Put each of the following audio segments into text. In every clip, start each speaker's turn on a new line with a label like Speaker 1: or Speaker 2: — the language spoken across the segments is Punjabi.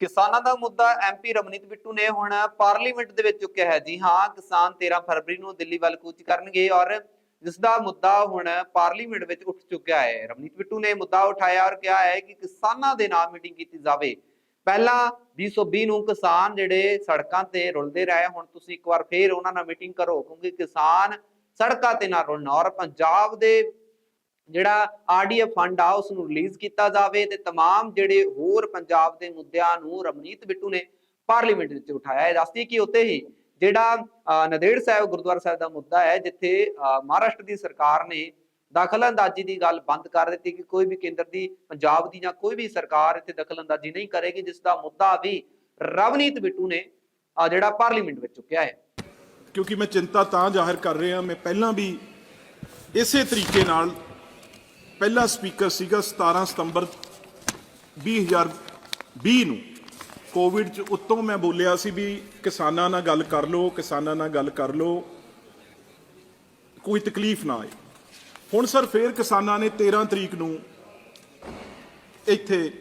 Speaker 1: ਕਿਸਾਨਾਂ ਦਾ ਮੁੱਦਾ ਐਮਪੀ ਰਮਨੀਤ ਬਿੱਟੂ ਨੇ ਹੁਣ ਪਾਰਲੀਮੈਂਟ ਦੇ ਵਿੱਚ ਚੁੱਕਿਆ ਹੈ। ਜੀ ਹਾਂ, ਕਿਸਾਨ 13 ਫਰਵਰੀ ਨੂੰ ਦਿੱਲੀ ਵੱਲ ਕੂਚ ਕਰਨਗੇ ਔਰ ਜਿਸ ਦਾ ਮੁੱਦਾ ਹੁਣ ਪਾਰਲੀਮੈਂਟ ਵਿੱਚ ਉੱਠ ਚੁੱਕਿਆ ਹੈ। ਰਮਨੀਤ ਬਿੱਟੂ ਨੇ ਮੁੱਦਾ ਉਠਾਇਆ ਔਰ ਕਿਹਾ ਹੈ ਕਿ ਕਿਸਾਨਾਂ ਦੇ ਨਾਲ ਮੀਟਿੰਗ ਕੀਤੀ ਜਾਵੇ। ਪਹਿਲਾਂ 2020 ਨੂੰ ਕਿਸਾਨ ਜਿਹੜੇ ਸੜਕਾਂ ਤੇ ਰੁਲਦੇ ਰਹੇ, ਹੁਣ ਤੁਸੀਂ ਇੱਕ ਵਾਰ ਫੇਰ ਉਹਨਾਂ ਨਾਲ ਮੀਟਿੰਗ ਕਰੋ, ਕਿਉਂਕਿ ਕਿਸਾਨ ਸੜਕਾਂ ਤੇ ਨਾ ਰੁਲਣ ਔਰ ਪੰਜਾਬ ਦੇ ਜਿਹੜਾ ਆਰਡੀਐਫ ਫੰਡ ਆ ਉਸ ਨੂੰ ਰਿਲੀਜ਼ ਕੀਤਾ ਜਾਵੇ ਤੇ तमाम ਜਿਹੜੇ ਹੋਰ ਪੰਜਾਬ ਦੇ ਮੁੱਦਿਆਂ ਨੂੰ ਰਮਨੀਤ ਬਿੱਟੂ ਨੇ ਪਾਰਲੀਮੈਂਟ ਵਿੱਚ ਉਠਾਇਆ ਹੈ ਦੱਸਦੀ ਕਿ ਉੱਤੇ ਹੀ ਜਿਹੜਾ ਅਹ, ਨੰਦੇੜ ਸਾਹਿਬ ਗੁਰਦੁਆਰਾ ਸਾਹਿਬ ਦਾ ਮੁੱਦਾ ਹੈ ਜਿੱਥੇ ਅਹ, ਮਹਾਰਾਸ਼ਟਰ ਦੀ ਸਰਕਾਰ ਨੇ ਦਖਲਅੰਦਾਜ਼ੀ ਦੀ ਗੱਲ ਬੰਦ ਕਰ ਦਿੱਤੀ ਕਿ ਕੋਈ ਵੀ ਕੇਂਦਰ ਦੀ ਪੰਜਾਬ ਦੀ ਜਾਂ ਕੋਈ ਵੀ ਸਰਕਾਰ ਇੱਥੇ ਦਖਲਅੰਦਾਜ਼ੀ ਨਹੀਂ ਕਰੇਗੀ ਜਿਸ ਦਾ ਮੁੱਦਾ ਵੀ ਰਵਨੀਤ ਬਿੱਟੂ ਨੇ ਅਹ, ਜਿਹੜਾ ਪਾਰਲੀਮੈਂਟ ਵਿੱਚ ਚੁੱਕਿਆ ਹੈ
Speaker 2: ਕਿਉਂਕਿ ਮੈਂ ਚਿੰਤਾ ਤਾਂ ਜ਼ਾਹਿਰ ਕਰ ਰਿਹਾ ਮੈਂ ਪਹਿਲਾਂ ਵੀ ਇਸੇ ਤਰੀਕੇ ਨਾਲ ਪਹਿਲਾ ਸਪੀਕਰ ਸੀਗਾ 17 ਸਤੰਬਰ 2020 ਨੂੰ। ਕੋਵਿਡ ਚ ਉੱਤੋਂ ਮੈਂ ਬੋਲਿਆ ਸੀ ਵੀ ਕਿਸਾਨਾਂ ਨਾਲ ਗੱਲ ਕਰ ਲਓ, ਕਿਸਾਨਾਂ ਨਾਲ ਗੱਲ ਕਰ ਲਓ, ਕੋਈ ਤਕਲੀਫ ਨਾ ਆਏ। ਹੁਣ ਸਰ ਫੇਰ ਕਿਸਾਨਾਂ ਨੇ 13 ਤਰੀਕ ਨੂੰ ਇੱਥੇ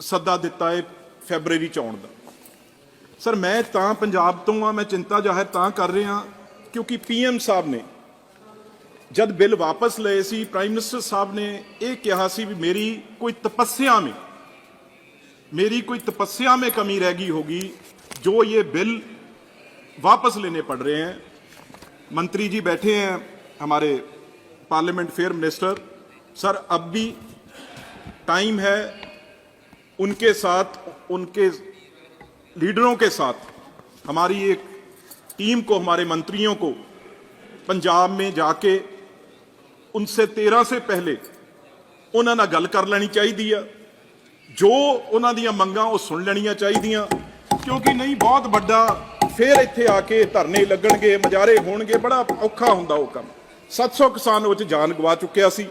Speaker 2: ਸੱਦਾ ਦਿੱਤਾ ਹੈ ਫੈਬਰੂਅਰੀ ਚ ਆਉਣ ਦਾ। ਸਰ ਮੈਂ ਤਾਂ ਪੰਜਾਬ ਤੋਂ ਆ, ਮੈਂ ਚਿੰਤਾ ਜ਼ਾਹਿਰ ਤਾਂ ਕਰ ਰਿਹਾ ਕਿਉਂਕਿ ਪੀਐਮ ਸਾਹਿਬ ਨੇ ਜਦ ਬਿੱਲ ਵਾਪਸ ਲਏ ਸੀ ਪ੍ਰਾਈਮ ਮਿਨਿਸਟਰ ਸਾਹਿਬ ਨੇ ਇਹ ਕਿਹਾ ਸੀ ਵੀ ਮੇਰੀ ਕੋਈ ਤਪੱਸਿਆ में मेरी कोई तपस्या में कमी रह गई होगी जो ये बिल वापस लेने पड़ रहे हैं मंत्री जी बैठे हैं हमारे पार्लियामेंट फेयर मिनिस्टर सर अब भी टाइम है उनके साथ उनके लीडरों के साथ हमारी एक टीम को हमारे मंत्रियों को पंजाब में जाके उनसे तेरह से पहले ਉਹਨਾਂ ਨਾਲ ਗੱਲ ਕਰ ਲੈਣੀ ਚਾਹੀਦੀ ਆ ਜੋ ਉਹਨਾਂ ਦੀਆਂ ਮੰਗਾਂ ਉਹ ਸੁਣ ਲੈਣੀਆਂ ਚਾਹੀਦੀਆਂ ਕਿਉਂਕਿ ਨਹੀਂ ਬਹੁਤ ਵੱਡਾ ਫੇਰ ਇੱਥੇ ਆ ਕੇ ਧਰਨੇ ਲੱਗਣਗੇ ਮਜਾਰੇ ਹੋਣਗੇ ਬੜਾ ਔਖਾ ਹੁੰਦਾ ਉਹ ਕੰਮ 700 ਕਿਸਾਨ ਉਹ ਚ ਜਾਨ ਗਵਾ ਚੁੱਕਿਆ ਸੀ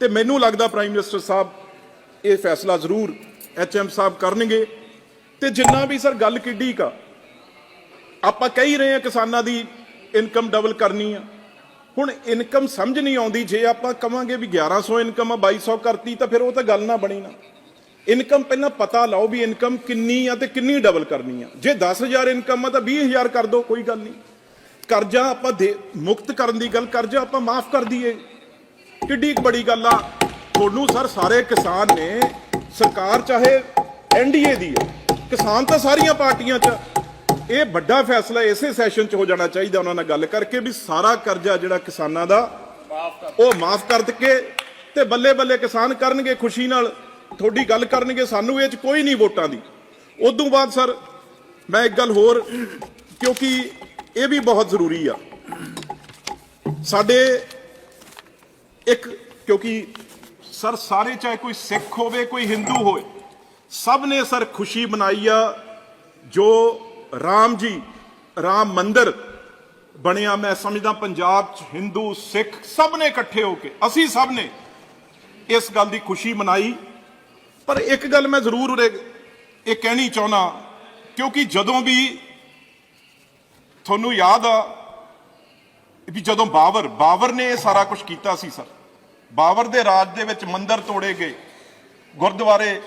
Speaker 2: ਤੇ ਮੈਨੂੰ ਲੱਗਦਾ ਪ੍ਰਾਈਮ ਮਿਨਿਸਟਰ ਸਾਹਿਬ ਇਹ ਫੈਸਲਾ ਜ਼ਰੂਰ ਐਚਐਮ ਸਾਹਿਬ ਕਰਨਗੇ ਤੇ ਜਿੰਨਾ ਵੀ ਸਰ ਗੱਲ ਕਿੱਡੀ ਕਾ ਆਪਾਂ ਕਹਿ ਹੀ ਰਹੇ ਹਾਂ ਕਿਸਾਨਾਂ ਦੀ ਇਨਕਮ ਡਬਲ ਕਰਨੀ ਆ ਹੁਣ ਇਨਕਮ ਸਮਝ ਨਹੀਂ ਆਉਂਦੀ, ਜੇ ਆਪਾਂ ਕਵਾਂਗੇ ਵੀ 1100 ਇਨਕਮ ਆ 2200 ਕਰਤੀ, ਤਾਂ ਫਿਰ ਉਹ ਤਾਂ ਗੱਲ ਨਾ ਬਣੀ ਨਾ। ਇਨਕਮ ਪਹਿਲਾਂ ਪਤਾ ਲਾਓ ਵੀ ਇਨਕਮ ਕਿੰਨੀ ਆ ਤੇ ਕਿੰਨੀ ਡਬਲ ਕਰਨੀ ਆ। ਜੇ 10000 ਇਨਕਮ ਆ ਤਾਂ 20000 ਕਰ ਦਿਓ ਕੋਈ ਗੱਲ ਨਹੀਂ। ਕਰਜ਼ਾ ਆਪਾਂ ਦੇ, ਮੁਕਤ ਕਰਨ ਦੀ ਗੱਲ, ਕਰਜ਼ਾ ਆਪਾਂ ਮਾਫ ਕਰ ਦਈਏ। ਕਿੱਡੀ ਬੜੀ ਗੱਲ ਆ। ਤੁਹਾਨੂੰ ਸਰ, ਸਾਰੇ ਕਿਸਾਨ ਨੇ, ਸਰਕਾਰ ਚਾਹੇ ਐਨਡੀਏ ਦੀ ਹੈ ਕਿਸਾਨ ਤਾਂ ਸਾਰੀਆਂ ਪਾਰਟੀਆਂ 'ਚ ਇਹ ਵੱਡਾ ਫੈਸਲਾ ਇਸੇ ਸੈਸ਼ਨ 'ਚ ਹੋ ਜਾਣਾ ਚਾਹੀਦਾ ਉਹਨਾਂ ਨਾਲ ਗੱਲ ਕਰਕੇ ਵੀ ਸਾਰਾ ਕਰਜ਼ਾ ਜਿਹੜਾ ਕਿਸਾਨਾਂ ਦਾ ਉਹ ਮਾਫ ਕਰ ਕੇ ਤੇ ਬੱਲੇ ਬੱਲੇ ਕਿਸਾਨ ਕਰਨਗੇ ਖੁਸ਼ੀ ਨਾਲ ਤੁਹਾਡੀ ਗੱਲ ਕਰਨਗੇ ਸਾਨੂੰ ਇਹ 'ਚ ਕੋਈ ਨਹੀਂ ਵੋਟਾਂ ਦੀ। ਉਦੋਂ ਬਾਅਦ ਸਰ ਮੈਂ ਇੱਕ ਗੱਲ ਹੋਰ ਕਿਉਂਕਿ ਇਹ ਵੀ ਬਹੁਤ ਜ਼ਰੂਰੀ ਆ। ਸਾਡੇ ਇੱਕ ਕਿਉਂਕਿ ਸਰ ਸਾਰੇ ਚਾਹੇ ਕੋਈ ਸਿੱਖ ਹੋਵੇ ਕੋਈ ਹਿੰਦੂ ਹੋਵੇ ਸਭ ਨੇ ਸਰ ਖੁਸ਼ੀ ਮਨਾਈ ਆ ਜੋ ਰਾਮ ਜੀ, ਰਾਮ ਮੰਦਰ ਬਣਿਆ ਮੈਂ ਸਮਝਦਾ ਪੰਜਾਬ ਚ, ਹਿੰਦੂ, ਸਿੱਖ ਸਭ ਨੇ ਇਕੱਠੇ ਹੋ ਕੇ, ਅਸੀਂ ਸਭ ਨੇ ਇਸ ਗੱਲ ਦੀ ਖੁਸ਼ੀ ਮਨਾਈ। ਪਰ ਇੱਕ ਗੱਲ ਮੈਂ ਜ਼ਰੂਰ ਉਰੇ ਇਹ ਕਹਿਣੀ ਚਾਹੁੰਦਾ, ਕਿਉਂਕਿ ਜਦੋਂ ਵੀ ਤੁਹਾਨੂੰ ਯਾਦ ਆ ਵੀ ਜਦੋਂ ਬਾਬਰ ਬਾਬਰ ਨੇ ਇਹ ਸਾਰਾ ਕੁਝ ਕੀਤਾ ਸੀ, ਸਰ। ਬਾਬਰ ਦੇ ਰਾਜ ਦੇ ਵਿੱਚ ਮੰਦਰ ਤੋੜੇ ਗਏ, ਗੁਰਦੁਆਰੇ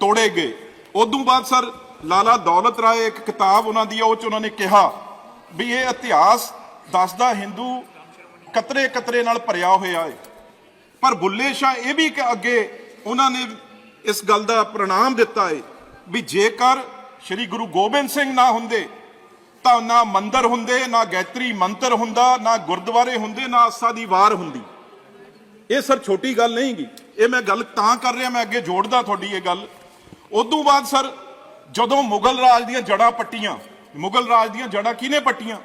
Speaker 2: ਤੋੜੇ ਗਏ। ਉਦੋਂ ਬਾਅਦ, ਸਰ ਲਾਲਾ ਦੌਲਤ ਰਾਏ ਇੱਕ ਕਿਤਾਬ ਉਹਨਾਂ ਦੀ ਆ, ਉਹ ਚ ਉਹਨਾਂ ਨੇ ਕਿਹਾ ਵੀ ਇਹ ਇਤਿਹਾਸ ਦੱਸਦਾ ਹਿੰਦੂ ਕਤਰੇ ਕਤਰੇ ਨਾਲ ਭਰਿਆ ਹੋਇਆ ਹੈ। ਪਰ ਬੁੱਲੇ ਸ਼ਾਹ ਇਹ ਵੀ ਕਿ, ਅੱਗੇ ਉਹਨਾਂ ਨੇ ਇਸ ਗੱਲ ਦਾ ਪ੍ਰਣਾਮ ਦਿੱਤਾ ਹੈ ਵੀ ਜੇਕਰ ਸ੍ਰੀ ਗੁਰੂ ਗੋਬਿੰਦ ਸਿੰਘ ਨਾ ਹੁੰਦੇ, ਤਾਂ ਨਾ ਮੰਦਰ ਹੁੰਦੇ, ਨਾ ਗੈਤਰੀ ਮੰਤਰ ਹੁੰਦਾ, ਨਾ ਗੁਰਦੁਆਰੇ ਹੁੰਦੇ, ਨਾ ਆਸਾ ਦੀ ਵਾਰ ਹੁੰਦੀ। ਇਹ ਸਰ ਛੋਟੀ ਗੱਲ ਨਹੀਂ ਗੀ। ਇਹ ਮੈਂ ਗੱਲ ਤਾਂ ਕਰ ਰਿਹਾ, ਮੈਂ ਅੱਗੇ ਜੋੜਦਾ ਤੁਹਾਡੀ ਇਹ ਗੱਲ। ਉਦੋਂ ਬਾਅਦ ਸਰ ਜਦੋਂ ਮੁਗਲ ਰਾਜ ਦੀਆਂ ਜੜਾਂ ਪੱਟੀਆਂ, ਮੁਗਲ ਰਾਜ ਦੀਆਂ ਜੜਾਂ ਕਿਹਨੇ ਪੱਟੀਆਂ?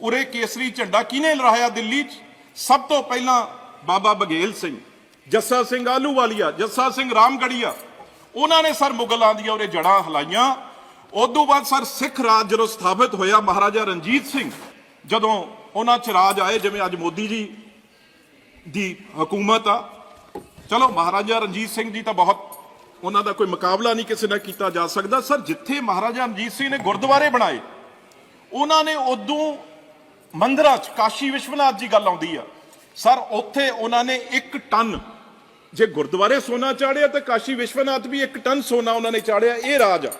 Speaker 2: ਉਰੇ ਕੇਸਰੀ ਝੰਡਾ ਕਿਹਨੇ ਲਹਿਰਾਇਆ ਦਿੱਲੀ 'ਚ? ਸਭ ਤੋਂ ਪਹਿਲਾਂ ਬਾਬਾ ਬਗੇਲ ਸਿੰਘ, ਜੱਸਾ ਸਿੰਘ ਆਲੂਵਾਲੀਆ ਜੱਸਾ ਸਿੰਘ ਰਾਮਗੜੀਆ। ਉਹਨਾਂ ਨੇ ਸਰ ਮੁਗਲਾਂ ਦੀਆਂ ਉਰੇ ਜੜਾਂ ਹਲਾਈਆਂ। ਉਦੋਂ ਬਾਅਦ ਸਰ ਸਿੱਖ ਰਾਜ ਜਦੋਂ ਸਥਾਪਿਤ ਹੋਇਆ, ਮਹਾਰਾਜਾ ਰਣਜੀਤ ਸਿੰਘ, ਜਦੋਂ ਉਹਨਾਂ 'ਚ ਰਾਜ ਆਏ, ਜਿਵੇਂ ਅੱਜ ਮੋਦੀ ਜੀ ਦੀ ਹਕੂਮਤ ਆ। ਚਲੋ ਮਹਾਰਾਜਾ ਰਣਜੀਤ ਸਿੰਘ ਜੀ ਤਾਂ ਬਹੁਤ ਉਹਨਾਂ ਦਾ ਕੋਈ ਮੁਕਾਬਲਾ ਨਹੀਂ ਕਿਸੇ ਨਾਲ ਕੀਤਾ ਜਾ ਸਕਦਾ। ਸਰ, ਜਿੱਥੇ ਮਹਾਰਾਜਾ ਰਣਜੀਤ ਸਿੰਘ ਨੇ ਗੁਰਦੁਆਰੇ ਬਣਾਏ, ਉਹਨਾਂ ਨੇ ਉਦੋਂ ਮੰਦਰਾਂ 'ਚ, ਕਾਸ਼ੀ ਵਿਸ਼ਵਨਾਥ ਜੀ ਗੱਲ ਆਉਂਦੀ ਆ। ਸਰ, ਉੱਥੇ ਉਹਨਾਂ ਨੇ 1 ਟਨ, ਜੇ ਗੁਰਦੁਆਰੇ ਸੋਨਾ ਚਾੜਿਆ ਤਾਂ ਕਾਸ਼ੀ ਵਿਸ਼ਵਨਾਥ ਵੀ ਇੱਕ ਟਨ ਸੋਨਾ ਉਹਨਾਂ ਨੇ ਚਾੜਿਆ, ਇਹ ਰਾਜ ਆ।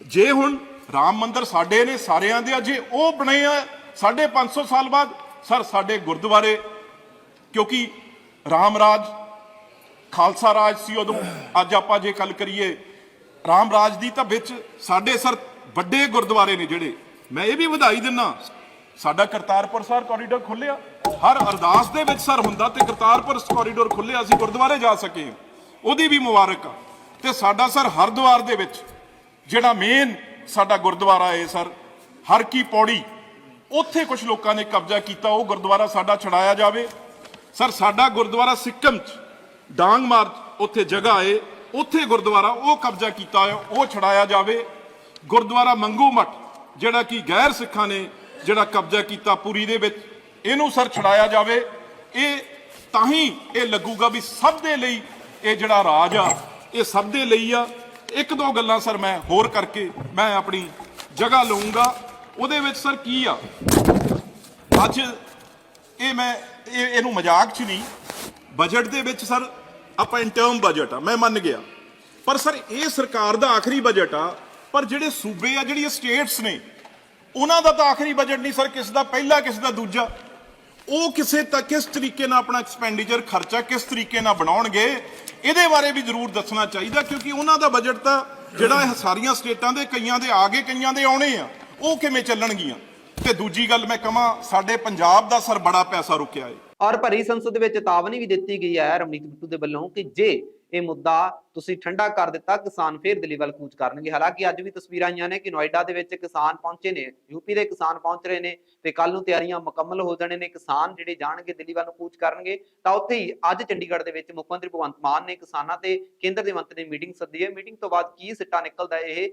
Speaker 2: ਜੇ ਹੁਣ ਰਾਮ ਮੰਦਰ ਸਾਡੇ ਨੇ, ਸਾਰਿਆਂ ਦੇ ਆ, ਜੇ ਉਹ ਬਣੇ ਆ 550 ਸਾਲ ਬਾਅਦ, ਸਰ, ਸਾਡੇ ਗੁਰਦੁਆਰੇ, ਕਿਉਂਕਿ ਰਾਮ ਰਾਜ ਖਾਲਸਾ ਰਾਜ ਸੀ ਉਦੋਂ। ਅੱਜ ਆਪਾਂ ਜੇ ਗੱਲ ਕਰੀਏ ਰਾਮ ਰਾਜ ਦੀ, ਤਾਂ ਵਿੱਚ ਸਾਡੇ ਸਰ ਵੱਡੇ ਗੁਰਦੁਆਰੇ ਨੇ ਜਿਹੜੇ। ਮੈਂ ਇਹ ਵੀ ਵਧਾਈ ਦਿੰਨਾ, ਸਾਡਾ ਕਰਤਾਰਪੁਰ ਸਾਹਿਬ ਕੋਰੀਡੋਰ ਖੁੱਲਿਆ ਹਰ ਅਰਦਾਸ ਦੇ ਵਿੱਚ ਸਰ ਹੁੰਦਾ ਤੇ ਕਰਤਾਰਪੁਰ ਕੋਰੀਡੋਰ ਖੁੱਲਿਆ ਅਸੀਂ ਗੁਰਦੁਆਰੇ ਜਾ ਸਕੇ। ਹਾਂ। ਉਹਦੀ ਵੀ ਮੁਬਾਰਕ ਆ। ਤੇ ਸਾਡਾ ਸਰ ਹਰਦੁਆਰ ਦੇ ਵਿੱਚ, ਜਿਹੜਾ ਮੇਨ ਸਾਡਾ ਗੁਰਦੁਆਰਾ ਹੈ ਸਰ ਹਰ ਕੀ ਪੌੜੀ, ਉੱਥੇ ਕੁਝ ਲੋਕਾਂ ਨੇ ਕਬਜ਼ਾ ਕੀਤਾ। ਉਹ ਗੁਰਦੁਆਰਾ ਸਾਡਾ ਛਡਾਇਆ ਜਾਵੇ। ਸਰ, ਸਾਡਾ ਗੁਰਦੁਆਰਾ ਸਿੱਕਮ ਚ ਡਾਂਗ ਮਾਰਚ ਉੱਥੇ ਜਗ੍ਹਾ ਏ, ਉੱਥੇ ਗੁਰਦੁਆਰਾ ਉਹ ਕਬਜ਼ਾ ਕੀਤਾ ਹੋਇਆ, ਉਹ ਛਡਾਇਆ ਜਾਵੇ। ਗੁਰਦੁਆਰਾ ਮੰਗੂ ਮਠ, ਜਿਹੜਾ ਕਿ ਗੈਰ ਸਿੱਖਾਂ ਨੇ ਜਿਹੜਾ ਕਬਜ਼ਾ ਕੀਤਾ ਪੂਰੀ ਦੇ ਵਿੱਚ, ਇਹਨੂੰ ਸਰ ਛਡਾਇਆ ਜਾਵੇ। ਇਹ ਤਾਂ ਹੀ ਇਹ ਲੱਗੂਗਾ ਵੀ ਸਭ ਦੇ ਲਈ ਇਹ ਜਿਹੜਾ ਰਾਜ ਆ, ਇਹ ਸਭ ਦੇ ਲਈ ਆ। ਇੱਕ ਦੋ ਗੱਲਾਂ ਸਰ ਮੈਂ ਹੋਰ ਕਰਕੇ ਮੈਂ ਆਪਣੀ ਜਗ੍ਹਾ ਲਵਾਂਗਾ ਉਹਦੇ ਵਿੱਚ ਸਰ ਕੀ ਆ? ਅੱਜ ਇਹ ਮੈਂ, ਇਹ, ਇਹਨੂੰ ਮਜ਼ਾਕ 'ਚ ਨਹੀਂ, ਬਜਟ ਦੇ ਵਿੱਚ ਸਰ ਆਪਾਂ ਇੰਟਰਮ ਬਜਟ ਆ, ਮੈਂ ਮੰਨ ਗਿਆ। ਪਰ ਸਰ, ਇਹ ਸਰਕਾਰ ਦਾ ਆਖਰੀ ਬਜਟ ਆ, ਪਰ ਜਿਹੜੇ ਸੂਬੇ ਆ, ਜਿਹੜੀਆਂ ਸਟੇਟਸ ਨੇ, ਉਹਨਾਂ ਦਾ ਤਾਂ ਆਖਰੀ ਬਜਟ ਨਹੀਂ ਸਰ, ਕਿਸ ਦਾ ਪਹਿਲਾ, ਕਿਸ ਦਾ ਦੂਜਾ। ਉਹ ਕਿਸੇ ਤੱਕ ਕਿਸ ਤਰੀਕੇ ਨਾਲ ਆਪਣਾ ਐਕਸਪੈਂਡੀਚਰ ਖਰਚਾ ਕਿਸ ਤਰੀਕੇ ਨਾਲ ਬਣਾਉਣਗੇ, ਇਹਦੇ ਬਾਰੇ ਵੀ ਜ਼ਰੂਰ ਦੱਸਣਾ ਚਾਹੀਦਾ, ਕਿਉਂਕਿ ਉਹਨਾਂ ਦਾ ਬਜਟ ਤਾਂ ਜਿਹੜਾ ਇਹ ਸਾਰੀਆਂ ਸਟੇਟਾਂ ਦੇ, ਕਈਆਂ ਦੇ ਆਗੇ, ਕਈਆਂ ਦੇ ਆਉਣੇ ਆ, ਉਹ ਕਿਵੇਂ ਚੱਲਣਗੀਆਂ? ਤੇ ਦੂਜੀ ਗੱਲ ਮੈਂ ਕਹਾਂ, ਸਾਡੇ ਪੰਜਾਬ ਦਾ ਸਰ ਬੜਾ ਪੈਸਾ ਰੁਕਿਆ ਏ।
Speaker 1: ਔਰ ਭਰੀ ਸੰਸਦ ਵਿੱਚ ਚੇਤਾਵਨੀ ਵੀ ਦਿੱਤੀ ਗਈ ਹੈ ਰਮਨੀਤ ਬਿੱਟੂ ਦੇ ਵੱਲੋਂ ਕਿ ਜੇ ਇਹ ਮੁੱਦਾ ਤੁਸੀਂ ਠੰਡਾ ਕਰ ਦਿੱਤਾ, ਕਿਸਾਨ ਫੇਰ ਦਿੱਲੀ ਵੱਲ ਕੂਚ ਕਰਨਗੇ। ਹਾਲਾਂਕਿ ਅੱਜ ਵੀ ਤਸਵੀਰਾਂ ਆਈਆਂ ਨੇ ਕਿ ਨੋਇਡਾ ਦੇ ਵਿੱਚ ਕਿਸਾਨ ਪਹੁੰਚੇ ਨੇ ਯੂਪੀ ਦੇ ਕਿਸਾਨ ਪਹੁੰਚ ਰਹੇ ਨੇ ਤੇ ਕੱਲ ਨੂੰ ਤਿਆਰੀਆਂ ਮੁਕੰਮਲ ਹੋ ਜਾਣੇ ਨੇ। ਕਿਸਾਨ ਜਿਹੜੇ ਜਾਣਗੇ ਦਿੱਲੀ ਵੱਲ ਕੂਚ ਕਰਨਗੇ। ਤਾਂ ਉੱਥੇ ਹੀ ਅੱਜ ਚੰਡੀਗੜ੍ਹ ਦੇ ਵਿੱਚ ਮੁੱਖ ਮੰਤਰੀ ਭਗਵੰਤ ਮਾਨ ਨੇ ਕਿਸਾਨਾਂ ਤੇ ਕੇਂਦਰ ਦੇ ਮੰਤਰੀ ਨੇ ਮੀਟਿੰਗ ਸੱਦੀ ਹੈ। ਮੀਟਿੰਗ ਤੋਂ ਬਾਅਦ ਕੀ ਸਿੱਟਾ ਨਿਕਲਦਾ ਇਹ?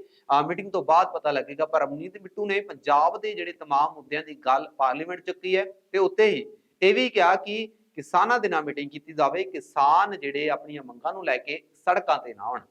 Speaker 1: ਮੀਟਿੰਗ ਤੋਂ ਬਾਅਦ ਪਤਾ ਲੱਗੇਗਾ। ਪਰ ਰਮਨੀਤ ਬਿੱਟੂ ਨੇ ਪੰਜਾਬ ਦੇ ਜਿਹੜੇ ਤਮਾਮ ਮੁੱਦਿਆਂ ਦੀ ਗੱਲ ਪਾਰਲੀਮੈਂਟ ਚੁੱਕੀ ਹੈ ਤੇ ਉੱਤੇ ਹੀ ਇਹ ਵੀ ਕਿਹਾ ਕਿ ਕਿਸਾਨਾਂ ਦੇ ਨਾਲ ਮੀਟਿੰਗ ਕੀਤੀ ਜਾਵੇ, ਕਿਸਾਨ ਜਿਹੜੇ ਆਪਣੀਆਂ ਮੰਗਾਂ ਨੂੰ ਲੈ ਕੇ ਸੜਕਾਂ ਤੇ ਨਾ ਆਉਣ।